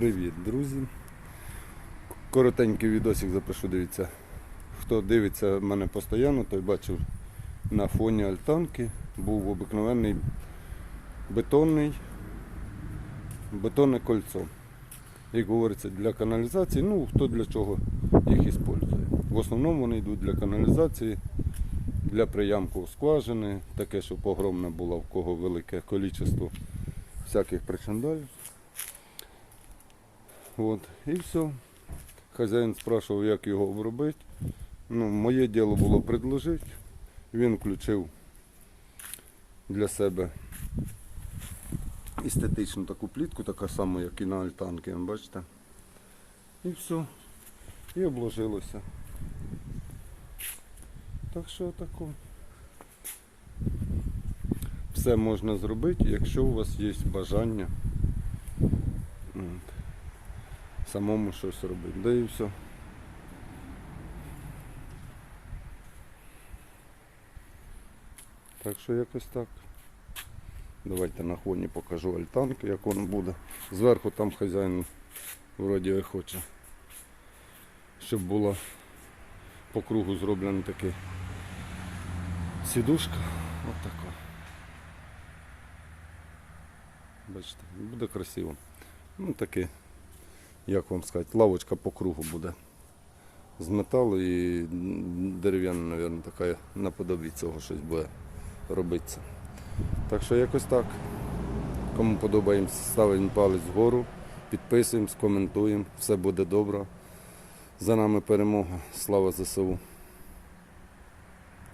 Привіт, друзі! Коротенький відосик запишу, дивіться. Хто дивиться мене постійно, той бачив на фоні альтанки був обикновений бетонний, бетонне кольцо. Як говориться, для каналізації, ну хто для чого їх іспользує. В основному вони йдуть для каналізації, для приямку скважини, таке, щоб огромна була в кого велике кількість всяких причандалів. От, і все. Хазяїн спрашивав, як його обробити. Ну, моє діло було предложити. Він включив для себе естетичну таку плітку, така сама, як і на альтанки, бачите. І все. І обложилося. Так що тако. Все можна зробити, якщо у вас є бажання. Самому щось робити. Да і все. Так що якось так. Давайте на фоні покажу альтанку, як воно буде. Зверху там хазяїн вроді хоче. Щоб була по кругу зроблена така сідушка. От така. Бачите, буде красиво. Ну таке як вам сказати, лавочка по кругу буде з металу і дерев'яна, мабуть, така наподобі цього щось буде робитися. Так що якось так. Кому подобається, ставимо палець вгору, підписуємось, коментуємо, все буде добре. За нами перемога. Слава ЗСУ.